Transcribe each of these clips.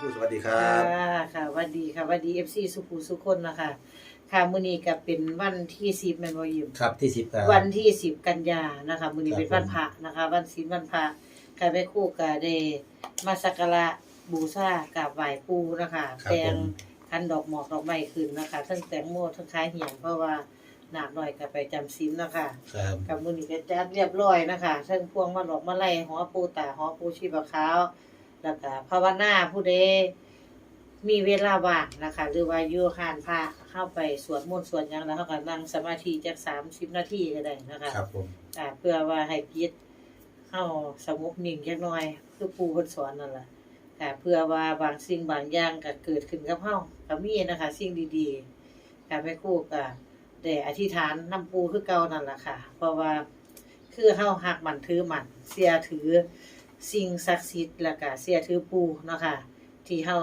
ครูสวัสดีครับ ค่ะค่ะหวัสดีค่ะหวัสดีเอฟซีสุภูสุคนนะคะค่ะมื้อนี้ก็เป็นวันที่10แม่นบ่ยิมครับที่สิบครับ วันที่10กันยานะคะมื้อนี้ครับ เป็นวันพระนะคะ วันศีลวันพระค่ะแม่ครูก็ได้มาสักการะบูชากราบไหว้ปู่นะคะแต่งคันดอกหมอกดอกไม้ขึ้นนะคะทั้งแตงโมทั้งคล้ายเหียงเพราะว่าหนาหน่อยก็ไปจำศีลนะคะ ครับกับมื้อนี้ก็จัดเรียบร้อยนะคะทั้งพวงมาดอกมาลัยหอปูตาหอปูชีพขาว แล้วก็ภาวนาผู้ใดมีเวลาว่างนะคะ หรือว่าอยู่หานพระเข้าไปสวดมนต์สวดหยังแล้วเขาก็นั่งสมาธิจัก30นาทีก็ได้นะคะครับผมอ่าเพื่อว่าให้จิตเฮาสงบนิ่งจักหน่อยคือปู่เพิ่นสอนนั่นล่ะค่ะเพื่อว่าบางสิ่งบางอย่างก็เกิดขึ้นกับเฮาก็มีนะคะ สิ่งดีๆค่ะแม่ครูก็ได้อธิษฐานนำปู่คือเก่านั่นล่ะค่ะ เพราะว่าคือเฮาฮักมันถือมันเสียถือ สิ่งศักดิ์สิทธิ์แล้วก็เสียถือปู่เนาะค่ะ ที่เฮา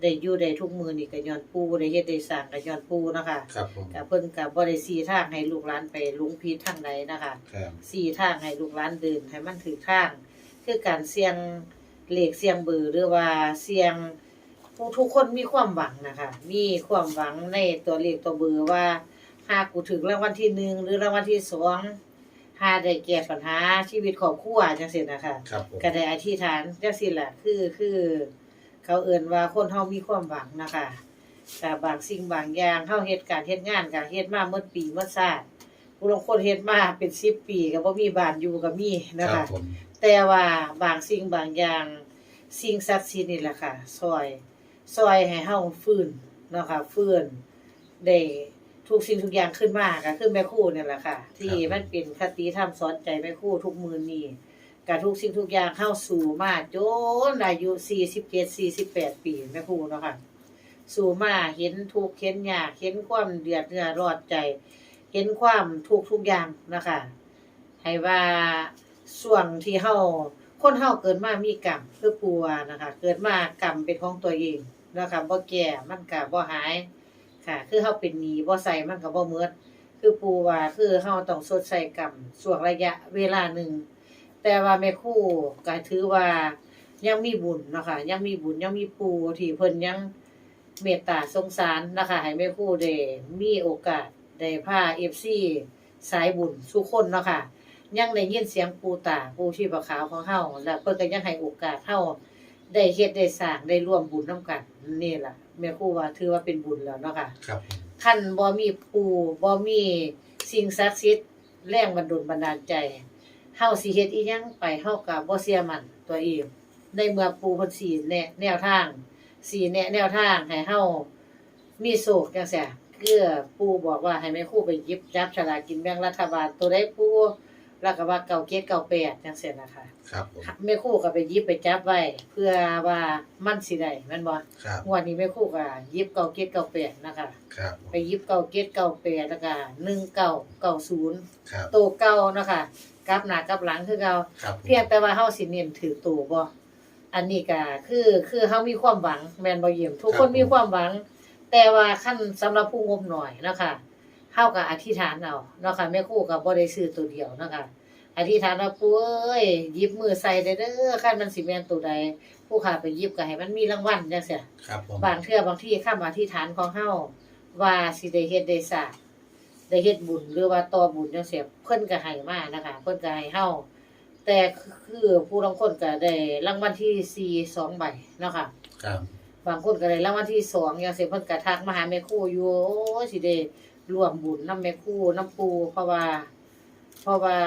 ได้อยู่ได้ทุกมื้อนี่ก็ย้อนปู่ได้เฮ็ดได้สร้างก็ย้อนปู่เนาะค่ะครับผมก็เพิ่นก็บ่ได้ชี้ทางให้ลูกหลานไปหลงผิดทางใดนะคะครับสี่ทางให้ลูกหลานเดินให้มันถูกทาง คือการเสี่ยงเลขเสี่ยงเบอร์หรือว่าเสี่ยงผู้ทุกคนมีความหวังนะคะ มีความหวังในตัวเลขตัวเบอร์ว่าหากกูถึงรางวัลที่หนึ่งหรือรางวัลที่สอง หาได้แก้ปัญหาชีวิตครอบครัวจังซี่นะคะครับผมก็ได้อธิษฐานจังซี่แหละคือคือ เขาเอิ่นว่าคนเฮามีความหวังนะคะแต่บางสิ่งบางอย่างเฮาเฮ็ดการเฮ็ดงานก็เฮ็ดมาเมื่อปีเมื่อชาติผู้ลางคนเฮ็ดมาเป็น10ปีก็บ่มีบ้านอยู่ก็มีนะครัคะ บผมแต่ว่าบางสิ่งบางอย่างสิ่งศักดิ์สิทธิ์นี่แหละค่ะซอยซอยให้เฮาฟื้นเนาะค่ะฟื้นได้ ทุกสิ่งทุกอย่างขึ้นมาก็คือแม่ครูนี่แหละค่ะ ที่มันเป็นคติธรรมสอนใจแม่ครูทุกมื้อนี้ก็ทุกสิ่งทุกอย่างเข้าสู่มาจนอายุ47 48ปีแม่ครูเนาะค่ะสู่มาเห็นทุกข์เห็นยากเห็นความเดือดเนื้อร้อนใจ เห็นความทุกข์ทุกอย่างนะคะให้ว่าส่วงที่เฮาคนเฮาเกิดมามีกรรมคือปัวนะคะ เกิดมากรรมเป็นของตัวเองนะคะบ่แก่มันก็บ่หาย ค่ะ คือเฮาเป็นหนี้บ่ใส่มันก็บ่หมดคือปูว่าคือเฮาต้องชดใช้กรรมช่วงระยะเวลาหนึ่ง แต่ว่าแม่ครูก็ถือว่ายังมีบุญเนาะคะยังมีบุญยังมีปูที่เพิ่นยังเมตตาสงสารนะคะให้แม่ครูได้มีโอกาสได้พา FC สายบุญทุกคนเนาะค่ะ ยังได้ยินเสียงปูตาปูชีพขาวของเฮาและเพิ่นก็ยังให้โอกาสเฮาได้เฮ็ดได้สร้างได้ร่วมบุญนํกันนี่ล่ะ แม่ครูว่าถือว่าเป็นบุญแล้วเนาะค่ะครับผมคันบ่มีปูบ่มีสิ่งศักดิ์สิทธิ์แรงบันดลบันดาลใจเฮาสิเฮ็ดอีหยังไปเฮาก็บ่เชื่อมั่นตัวเองในเมื่อปูเพิ่นสิแนะแนวทางสิแนะแนวทางให้เฮามีโชคจังซี่คือปูบอกว่าให้แม่ครูไปหยิบจับฉลากกินแบ่งรัฐบาลตัวใดปู แล้วก็ว่าเก่าเกตเก่าแปดจังซี่นะคะครับผมแม่ครูก็ไปหยิบไปจับไว้ เพื่อว่ามันสิได้แม่นบ่ครับงวดนี้แม่ครูก็หยิบเก่าเกตเก่าแปดนะคะ ครับผมไปยิบเก่าเกตเก่าแปดแล้วก็หนึ่งเก่าเก่าศูนย์ครับโตเก่าเนาะค่ะกลับหน้ากลับหลังคือเก่าครับผมเพียงแต่ว่าเฮาสิเน้นถือโตบ่อันนี้ก็คือคือเฮามีความหวังแม่นบ่เยี่ยมทุกคนมีความหวัง แต่ว่าขั้นสำหรับผู้งบหน่อยเนาะค่ะ เฮาก็อธิษฐานเอาเนาะค่ะแม่ครูก็บ่ได้ซื้อตัวเดียวเนาะค่ะอธิษฐานว่าปู่เอ้ยหยิบมือใส่ได้เด้อคันมันสิแม่นตัวใดผู้ขาไปหยิบก็ให้มันมีรางวัลจังซี่ครับผมบางเทื่อบางที่คำอธิษฐานของเฮาว่าสิได้เฮ็ดได้สร้างได้เฮ็ดบุญหรือว่าต่อบุญจังซี่เพิ่นก็ให้มานะคะเพิ่นก็ให้เฮาแต่คือผู้ลางคนก็ได้รางวัลที่4 2ใบเนาะค่ะครับบางคนก็ได้รางวัลที่2จังซี่เพิ่นก็ทักมาหาแม่ครูอยู่โอ้ยสิได้ ร่วมบุญน้ำแม่ครูนำปูเพราะว่า เพราะว่า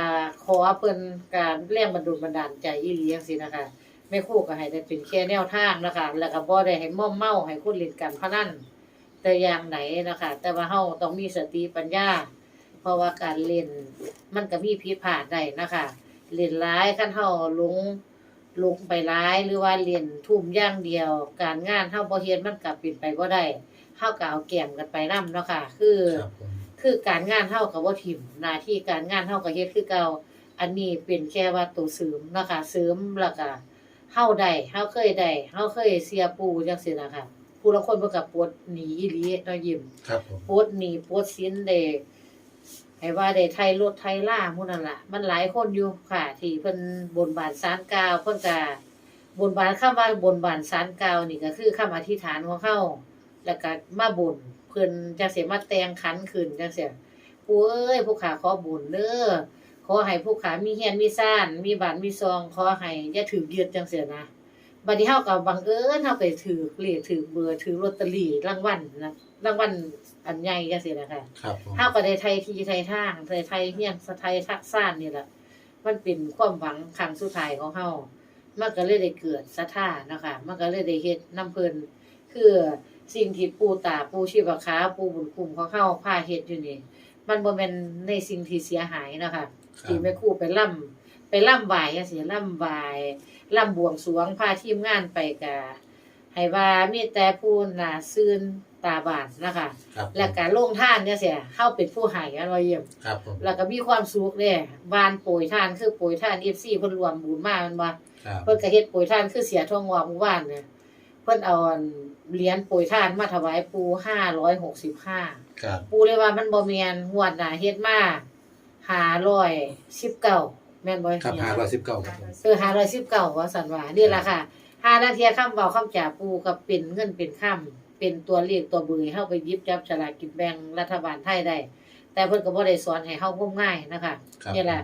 ขอเพิ่นการแรงบันดลบันดาลใจอีหลีจังซี่นะคะแม่ครูก็ให้ได้เป็นแค่แนวทางนะคะ แล้วก็บ่ได้ให้ม่อมเมาให้คนเล่นการพนันแต่อย่างไหนนะคะ แต่ว่าเฮาต้องมีสติปัญญา เพราะว่าการเล่นมันก็มีผิดพาดได้นะคะเล่นร้ายคันเฮาหลงหลงไปร้ายหรือว่าเล่นทุ่มย่างเดียว การงานเฮาบ่เฮ็ดมันก็เป็นไปบ่ได้ เฮาก็เอาแก้มกันไปนำเนาะค่ะ คือ ครับผมคือการงานเฮาก็บ่ถิ่มหน้าที่การงานเฮาก็เฮ็ดคือเก่าอันนี้เป็นแค่ว่าตัวเสริมเนาะค่ะเสริมแล้วก็เฮาได้เฮาเคยได้เฮาเคยเสียปูจังซี่นะคะผู้ลางคนเพิ่นก็ปวดหนีอีหลีเนาะยิ้ม ครับผมปวดหนีปวดสินได้ให้ว่าได้ไทยรถไทยล่าหมู่นั่นล่ะ มันหลายคนอยู่ค่ะ ที่เพิ่นบนบานศาลกล่าวเพิ่นก็บนบานคำว่าบนบานศาลกล่าวนี่ก็คือคำอธิษฐานของเฮา แล้วก็มาบุญเพิ่นจังสิมาแต่งขันขึ้นจังซี่ปู่เอ้ยผู้ขาขอบุญเด้อขอให้ผู้ขามีเฮียนมีซ่าน มีบ้านมีซองขอให้อย่าถูกยึดจังซี่นะบัดนี้เฮาก็บังเอิญเฮาไปถือเลขถือเบอร์ถือลอตเตอรี่รางวัลนะรางวัลอันใหญ่จังซี่นะคะครับผมเฮาก็ได้ไทยที่ไทยทางไทยไทยเฮียนสะไทยทักซ่านนี่แหละมันเป็นความหวังครั้งสุดท้ายของเฮามันก็เลยได้เกิดศรัทธาเนาะคะมันก็เลยได้เฮ็ดน้ำเพิ่นคือ สิ่งที่ปู่ตาปู่ชีวคาปู่บุญคุ้มของเฮาพาเฮ็ดอยู่นี่ มันบ่แม่นในสิ่งที่เสียหายเนาะค่ะครับที่แม่ครูไปล่ำไปล่ำบายจังซี่ล่ำบายล่ำบวงสรวงพาทีมงานไปก็ให้ว่ามีแต่ผู้น่าซื่นตาบานนะคะครับผมแล้วก็ลงท่านจังซี่เฮาเป็นผู้ให้อันว่าเยี่ยมครับผมแล้วก็มีความสุขเด้บานโปรยทานคือโปรยทาน FC เพิ่นรวมบุญมาแมันบ่ครับเพิ่นก็เฮ็ดโปรยทานคือเสียทองงอกเมื่อวานเนี่ย เพิ่นเอาอันเหรียญโปรยทานมาถวายปู่565ครับ ปู่เลยว่ามันบ่แม่นงวดหน้าเฮ็ดมา519แม่นบ่ครับหาร้อยสิบเก้าครับผมเออ519ว่าซั่นว่านี่ล่ะค่ะหานาทีคำเว้าคำจาปู่ก็เป็นเงินเป็นคำเป็นตัวเลขตัวเบอร์ให้เฮาไปหยิบจับฉลากกินแบ่งรัฐบาลไทยได้ แต่เพิ่นก็บ่ได้สอนให้เฮางมง่ายนะคะครับนี่แหละ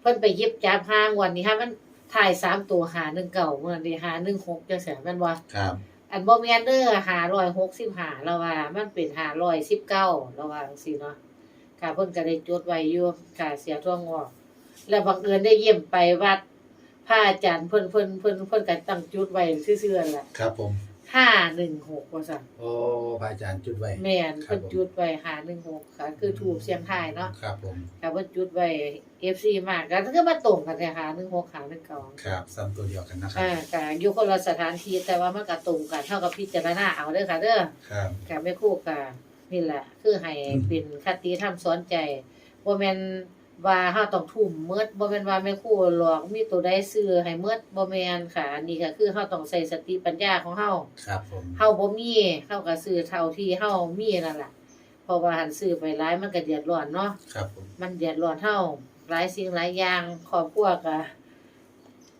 เพิ่นไปหยิบจับห้างวันนี้ฮะมัน ถ่ายสามตัวหาหนึ่งเก่าเมื่อนี้หาหนึ่งหกจังซี่แม่นบ่ครับ อันบ่แม่นเด้อหาร้อยหกสิบหาแล้วว่า มันเป็นหาร้อยสิบเก้าแล้วว่าจังซี่เนาะค่ะเพิ่นก็ได้จดไว้อยู่ค่ะเสียทั่วงอกแล้วบังเอิญได้เยี่ยมไปวัดพระอาจารย์เพิ่นเพิ่นเพิ่นเพิ่นก็ตั้งจุดไว้ซื่อๆนั่นล่ะครับผม 516ว่าซั่นโอ้พระอาจารย์จุดไว้ แม่นครัเพิ่บนผม จุดไว้516ค่ะ คือถูกเสียงทายเนาะครับผม ค่ะเพิ่นจุดไว้ FC มากก็คือมาตรงกันเนี่ยค่ะ16หา19ครับซ้ำตัวเดียวกันนะครับ อ่าก็อยู่คนละสถานที่แต่ว่ามันก็ตรงกันเท่ากับพิจารณาเอาเด้อค่ะเด้อ ครับก็ไม่คู่กันนี่แหละ คือให้เป็นคติธรรมสอนใจบ่แม่น ว่าเฮาต้องทุ่มเมิดบ่แม่นว่าแม่ครูหลอกมีตัวใดซื้อให้เมิดบ่แม่นค่ะอันนี้ก็คือเฮาต้องใช้สติปัญญาของเฮาครับผมเฮาบ่มีเฮาก็ซื้อเท่าที่เฮามีนั่นล่ะเพราะว่าหันซื้อไปหลายมันก็เดือดร้อนเนาะครับผมมันเดือดร้อนเฮาหลายสิ่งหลายอย่างครอบครัวก็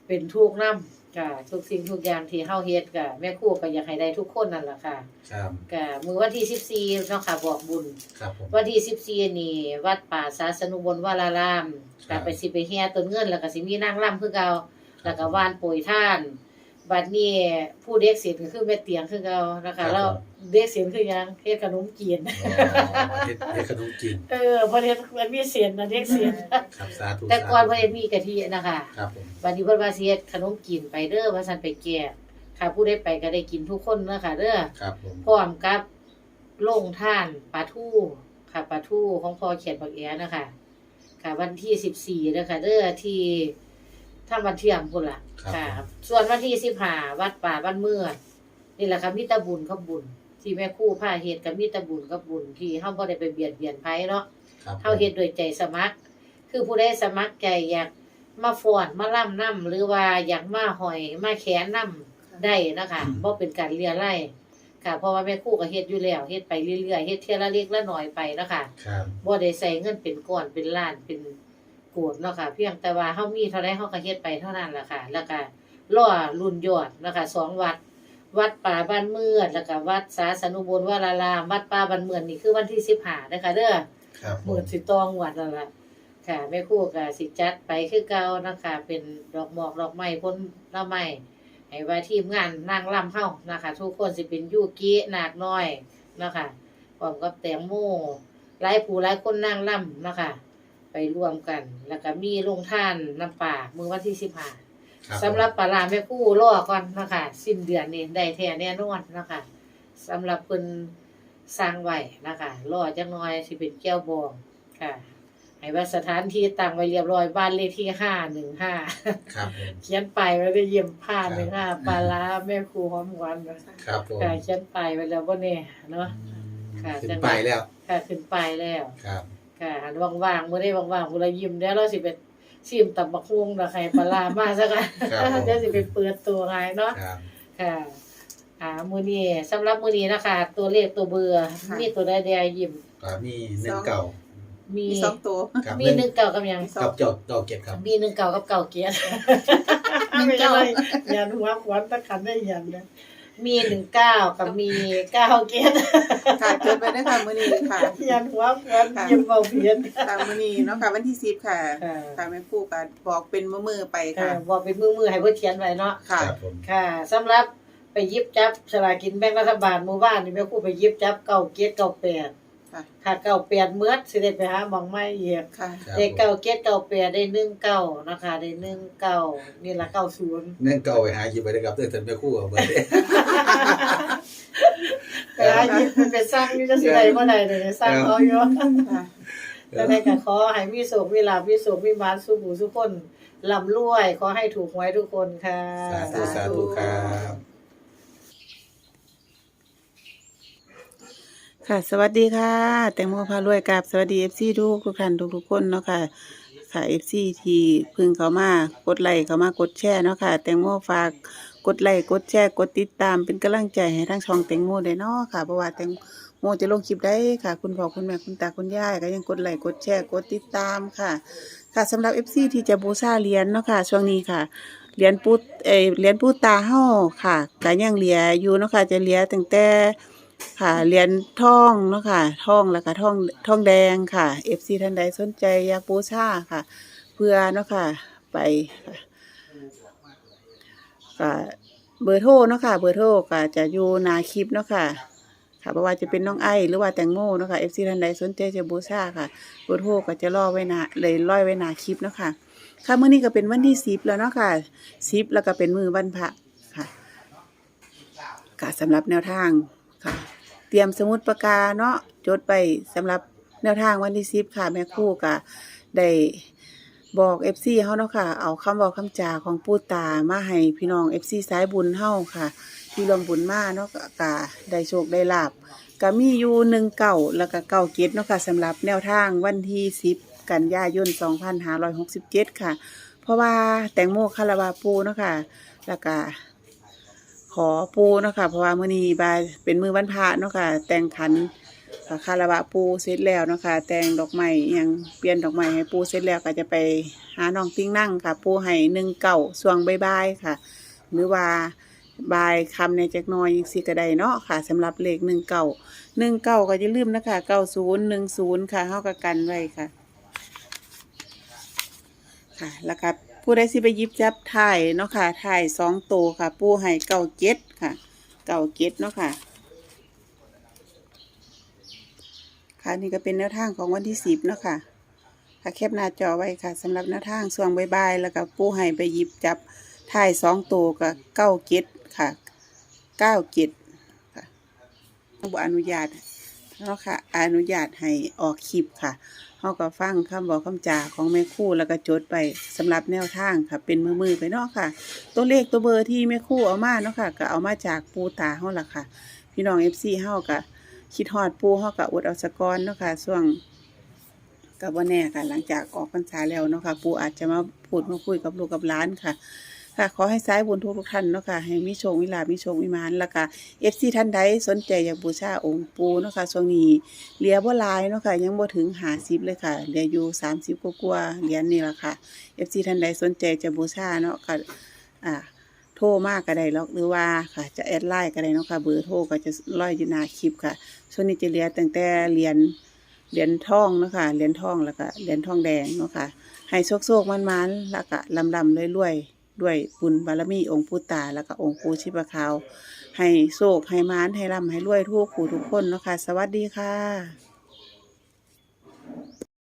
เป็นทุกข์นำก็ทุกสิ่งทุกอย่างที่เฮาเฮ็ดก็แม่ครูก็อยากให้ได้ทุกคนนั่นล่ะค่ะครับก็มื้อวันที่14เนาะค่ะบอกบุญ ครับผม วันที่14นี่วัดป่าศาสนุบลวารารามครัก็บ ไปสิไปแห่ต้นเงินแล้วก็สิมีนางรำคือเก่าแล้วก็ว่านโปรยท่าน บัดนี้ผู้เด็กเสียนก็คือแม่เตียงคือเก่านะคะแล้ว เด็กเสียนคือหยังเฮ็ดขนมจีน อ๋อเฮ็ดเฮ็ดขนมจีนเออเพอเฮ็ดมันมีเสียนนะเด็กเสียน ครับสาธุแต่ก่อนสาธุเพิ่นเฮ็ดมีกะทินะคะครับผมบัดนี้เพิ่นว่าสิเฮ็ดขนมจีนไปเด้อว่าซั่นไปแก่ค่ะผู้ใดไปก็ได้กินทุกคนเด้อค่ะเด้อ ครับผมพร้อมกับโรงท่านปลาทูค่ะปลาทูของพ่อเขียนบักแอนะคะ ค่ะ วันที่สิบสี่14นะคะเด้อที่ทำวันเที่ยงพุ่นล่ะ ครับค่ะผมส่วนวันที่สิบห้าวัดป่าบ้านเมื่อดนี่แหละค่ะมีแตะบุญกับบุญ ที่แม่ครู่ผ้าเฮ็ดกับมีแตะบุญกับบุญที่เฮาบ่ได้ไปเบียดเบียนไผเนาะครับเฮาเฮ็ดโดวยใจสมัคร คือผู้ใดสมัครใจอยากมาฟ้อนมาล่ำนํหรือว่าอยากมาหอยมาแขนนํได้นะคะบ่เป็นการเลียไล่ค่ะ เพราะว่าแม่ครู่ก็เฮ็ดอยู่แล้วเฮ็ดไปเรื่อยๆเฮ็ดเทียละเล็กละน้อยไปเนาะคะครับบ่ได้ใส่เงินเป็นก้อนเป็นล้านเป็นโกดเนาะค่ะ เพียงแต่ว่าเฮามีเท่าใดเฮาก็เฮ็ดไปเท่านั้นล่ะค่ะ แล้วก็รอรุ่นยอดนะคะสองวัด วัดป่าบ้านเมือดแล้วก็วัดสาสนุบลวารารามวัดป่าบ้านเมือดนี่คือวันที่15นะคะเด้อครับผหมื่มนสิตองวัดนั่นล่ะค่ะแม่ครู่ก็สิจัดไปคือเก่านะคะ เป็นดอกหมอกดอกไม้พ้นละไม้ให้ว่าทีมงานนางรำเฮานะคะ ทุกคนสิเป็นยูกินาคน้อยนะคะพร้อมกับแตงโมหลายผู้หลายคนนางรำนะคะ ไปร่วมกัน แล้วก็มีลงท่านน้ำป่ามือวันที่สิบห้า ครับสำหรับปลาร้าแม่กู้รอก่อนนะคะสิ้นเดือนนี้ได้แท้แน่นอนนะคะสำหรับเพิ่นสร้างไว้นะคะรอจังน้อยสิเป็นแก้วบองค่ะให้ว่าสถานที่ตั้งไว้เรียบร้อยบ้านเลขที่ห้าหนึ่งห้าครับผม เขียนไปายไว้ได้เยี่ยมผ่านครับหนึ่งห้าปลาร้าแม่ครูหอมหวานนะครับผมค่ะเขียนไปายไว้แล้วบ่แน่เนาะ ค่ะขึ้จันงไปแล้วค่ะขึ้นไปายแล้ว ครับ ค่ะหันว่างๆมื้อได้ว่างๆมื้อละยิ้มแล้วเราสิไป ชิมตับบักฮวงดอกไข่ปลาร้ามาซะกันครับผม เดี๋ยวสิไปเปิดตัวไงเนาะครับค่ะอ่ามื้อนี้สำหรับมื้อนี้นะคะ ตัวเลขตัวเบอร์ค่ะ มีตัวใดๆยิ้มก็มีหนึ่งเก่ามีมีสองตัว ครับมีหนึ่งเก่ากับหยังกับเจ้าเจ้าเกียรติครับ มีหนึ่งเก่ากับเก่าเกียรติหนึ่งเก้ายันหัวขวัญตะขันได้ยันนะ มีหนึ่งเก้ากับมีเก้าเกียรติค่ะจดไว้ด้วยค่ะมื้อนี้ค่ะยันหัวขวัญยิ้มเบาเพียนค่ะมื้อนี้เนาะค่ะวันที่10ค่ะค่ะค่ะแม่ครูก็บอกเป็นมือๆไปเอค่ะอบอกเป็นมือมือๆให้เพื่อเขียนไว้เนาะค่ะครับผมค่ะสำหรับไปหยิบจับสลากกินแบ่งรัฐบาลหมู่บ้านนี่แม่ครูไปหยิบจับเก่าเกียรติเก่าแปด ค่ะค่ะเก่าแปดเมื่อสิได้ไปหาหมองไม่เหยียบค่ะ ครับได้ผมเก่าเกียรติเก่าแปดได้หนึ่งเก้านะคะได้หนึ่งเก้านี่ละเก้าศูนย์เนื่องเก่าไปหาหยิบไปได้ครับเตือนไปคู่กับเบอร์เด้ไปหาหยิบมันไปสร้างนี่จะสิได้บ่ได้เลยสร้างเขาอยู่ ค่ะ ก็ได้ก็ขอให้มีสุขมีลาภมีสุขมีหมานสุขหูสุขคนร่ำรวย ขอให้ถูกหวยทุกคนค่ะ สาธุสาธุครับ ค่ะ สวัสดีค่ะ แตงโมพารวยกับสวัสดี FC ทุกทุกท่านทุกทุกคนเนาะค่ะ ค่ะ FC ที่เพึ่งเขามากดไลค์เขามากดแชร์เนาะค่ะ แตงโมฝากกดไลค์กดแชร์กดติดตามเป็นกำลังใจให้ทั้งช่องแตงโมได้เนาะค่ะเพราะว่าแตงโมจะลงคลิปได้ค่ะ คุณพ่อคุณแม่คุณตาคุณยายก็ยังกดไลค์กดแชร์กดติดตามค่ะ ค่ะสำหรับ FC ที่จะบูชาเหรียญเนาะค่ะ ช่วงนี้ค่ะเหรียญปูเอเหรียญปูตาเฮาค่ะก็ยังเหลืออยู่เนาะค่ะจะเหลือตั้งแต่ ค่ะเหรียญทองเนาะค่ะทองแล้วก็ทองทองแดงค่ะ FC ท่านใดสนใจอยากบูชาค่ะ เพื่อเนาะค่ะ ไปค่ะเบอร์โทรเนาะค่ะเบอร์โทรก็จะอยู่หนาคลิปเนาะค่ะค่ะเพราะว่าจะเป็นน้องไอหรือว่าแตงโมเนาะค่ะ FC ท่านใดสนใจจะบูชาค่ะเบอร์โทรก็จะล่อไว้หนาเลยร้อยไว้หนาคลิปเนาะค่ะค่ะเมื้อนี้ก็เป็นวันที่สิบแล้วเนาะค่ะสิบแล้วก็เป็นมือวันพระค่ะค่ะสำหรับแนวทาง ค่ะ เตรียมสมุดปากกาเนาะจดไปสำหรับแนวทางวันที่สิบค่ะ แม่ครู่ก็ได้บอกเอฟซีเฮาเนาะค่ะ เอาคำบอกคำจาของปู่ตามาให้พี่น้องเอฟซีสายบุญเฮาค่ะ ที่รวมบุญมาเนาะก็ก็ได้โชคได้ลาบก็มีอยู่หนึ่งเก่าแล้วก็เก่าเกตเนาะค่ะสำหรับแนวทางวันที่สิบกันยายนสองพันห้าร้อยหกสิบเจ็ดค่ะ เพราะว่าแตงโมคาราบาปูเนาะค่ะ แล้วก็ ขอปูเนาะค่ะเพราะว่ามื้อนี้บายเป็นมือวันพระเนาะค่ะ แต่งขันคาราบาปูเสร็จแล้วเนาะค่ะ แต่งดอกไม้อยังเปลี่ยนดอกไม้ให้ปูเสร็จแล้วก็จะไปหาน้องติ้งนั่งค่ะ ปูให้หนึ่งเก่าสวงบ่ายๆค่ะ หรือว่าบายคำในจักหน้อยยังสิก็ไดเนาะค่ะสำหรับเลขหนึ่งเก่าหนึ่งเก่าก็อย่าลืมนะคะเก้าศูนย์หนึ่งศูนย์ค่ะเฮาก็กันไว้ค่ะ ค่ะแล้วก็ ผู้ใดสิไปยิบจับถ่ายเนาะค่ะถ่ายสองตัวค่ะ ปูให้เก้าเจ็ดค่ะ เก้าเจ็ดเนาะค่ะ ค่ะนี่ก็เป็นแนวทางของวันที่สิบเนาะค่ะค่ะแคปหน้าจอไว้ค่ะสำหรับแนวทางส่วงบายๆแล้วก็ปูให้ไปยิบจับถ่ายสองตัวกับเก้าเจ็ดค่ะเก้าเจ็ดค่ะบ่อนุญาตเนาะค่ะ อนุญาตให้ออกคลิปค่ะ เขาก็ฟังคำบอกคำจาของแม่คู่แล้วก็จดไปสำหรับแนวทางค่ะ เป็นมือๆไปเนาะค่ะ ตัวเลขตัวเบอร์ที่แม่คู่เอามาเนาะค่ะ ก็เอามาจากปูตาเขาล่ะค่ะ พี่น้องเอฟซีเฮาก็คิดฮอดปูเฮาก็อดเอาสะกอนเนาะค่ะช่วงกับว่าแน่ค่ะ หลังจากออกพรรษาแล้วเนาะค่ะ ปูอาจจะมาพูดมาคุยกับลูกกับหลานค่ะ ค่ะ ขอให้สายบุญทุกทุกท่านเนาะค่ะ ให้มีโชคมีลามีโชคมีมานแล้วก็เอฟซีท่านใดสนใจอยากบูชาองค์ปูเนาะค่ะช่วงนี้เหลือบ่ลายเนาะค่ะยังบ่ถึง50เลยค่ะเหลืออยู่30กว่าๆเหรียญนี่ล่ะค่ะเอฟซีท่านใดสนใจจะบูชาเนาะก็อ่าโทรมากก็ได้หรอกหรือว่าค่ะจะแอดไลน์ก็ได้เนาะค่ะเบอร์โทรก็จะร้อยอยู่หน้าคลิปค่ะช่วงนี้จะเหลือตั้งแต่เหรียญเหรียญทองเนาะค่ะเหรียญทองแล้วก็เหรียญทองแดงเนาะค่ะให้โชคโชคมันมันๆแล้วก็ลำลำรวยๆ ด้วยบุญบารมีองค์ปู่ตา แล้วก็องค์ปู่ชิบะขาว ให้โศกให้มานให้ร่ำให้รวยทุกขู่ทุกคนเนาะคะสวัสดีค่ะ